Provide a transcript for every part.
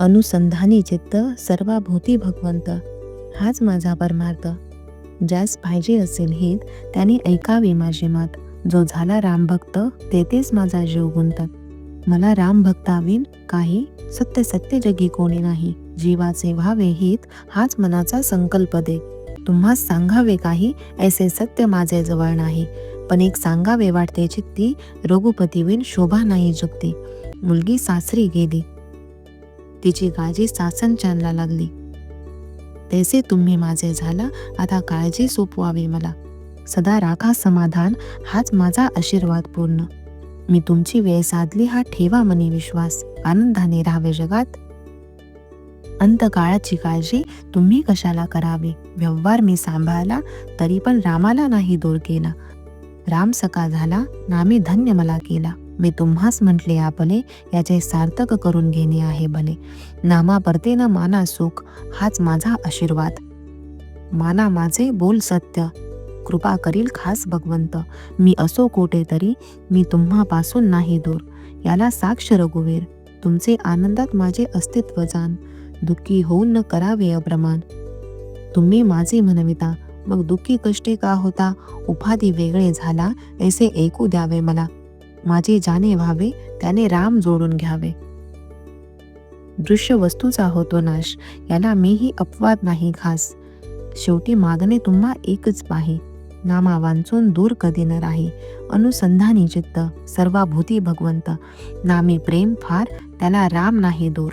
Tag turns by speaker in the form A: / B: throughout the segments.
A: अनुसंधानी चित्त सर्वाभूती भगवंत. हाच माझा परमार्थ. ज्यास पाहिजे असेल हित त्याने ऐकावे माझे मत. जो झाला रामभक्त तेथेच माझा जीव गुंतत मला राम भक्ताविन काही सत्य सत्य जगी कोणी नाही. जीवाचे व्हावे हित हाच मनाचा संकल्प दे. तुम्हास सांगावे काही ऐसे सत्य माझे जवळ नाही. पण एक सांगावे वाटते चित्ती रघुपतीविन शोभा नाही जगती. मुलगी सासरी गेली. तिची काळजी सासनच्यांना लागली. तैसे तुम्ही माझे झाला आता काळजी सोपवावी मला. सदा राखा समाधान हाच माझा आशीर्वाद पूर्ण. मी तुमची वेळ साधली हा ठेवा मनी विश्वास. आनंदाने राहावे जगात. अंतकाळाची काळजी तुम्ही कशाला करावी? व्यवहार मी सांभाळला तरी पण रामाला नाही दूर केला. राम सका झाला नामी धन्य मला केला. मी तुम्हास म्हटले आपले याचे सार्थक करून घेणे आहे भले नामा परते ना माना सुख हाच माझा आशीर्वाद. माना माझे बोल सत्य कृपा करील खास भगवंत. मी असो कोठे तरी मी तुम्हापासून नाही दूर. याला साक्ष रघुवीर तुमचे आनंदात माझे अस्तित्व जाण. दुःखी होऊन न करावे अप्रमाण. तुम्ही माझे म्हणविता मग दुःखी कष्टे का होता? उपाधी वेगळे झाला ऐसे ऐकू द्यावे मला. माझे जाणे व्हावे त्याने राम जोडून घ्यावे. दृश्य वस्तूचा होतो नाश याला मीही अपवाद नाही खास. शेवटी मागणे तुम्हा एकच पाही नामा वांचून दूर कधी न राही. अनुसंधानी चित्त सर्वाभूती भगवंत नामी प्रेम फार त्याला राम नाही दूर.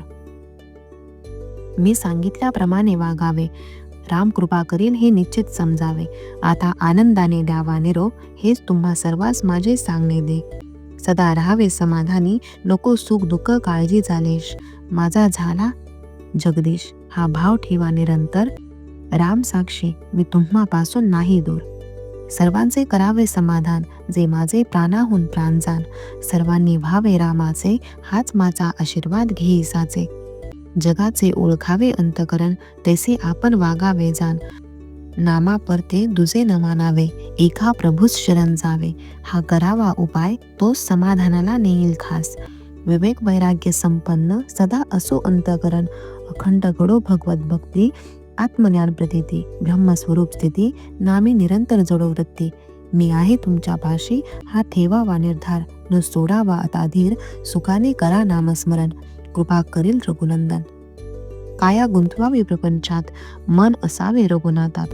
A: मी सांगितल्याप्रमाणे वागावे राम कृपा करील हे निश्चित समजावे. आता आनंदाने द्यावा निरोप हेच तुम्हा सर्वांस माझे सांगणे दे. सदा राहावे समाधानी नको सुख दुःख काळजी झालेश माझा झाला. जगदीश हा भाव ठेवा निरंतर. राम साक्षी मी तुम्हापासून नाही दूर. सर्वांचे करावे समाधान जे माझे प्राणाहून प्राण जाण सर्वांनी व्हावे रामाचे हाच माझा आशीर्वाद घेईसाचे. जगाचे ओळखावे अंतकरण तैसे आपण वागावे जाण नामा परते दुजे न मानावे एका प्रभूस शरण जावे. हा करावा उपाय तोच समाधानाला नेईल खास. विवेक वैराग्य संपन्न सदा असो अंतकरण अखंड घडो भगवत भक्ती आत्मज्ञान प्रतीती ब्रह्मस्वरूप स्थिती नामे निरंतर जडो वृत्ती. मी आहे तुमच्या पाशी हा ठेवावा निर्धार न सोडावा आता धीर सुखाने करा नामस्मरण. कृपा करील रघुनंदन. काया गुंतवावी प्रपंचात. मन असावे रघुनाथात.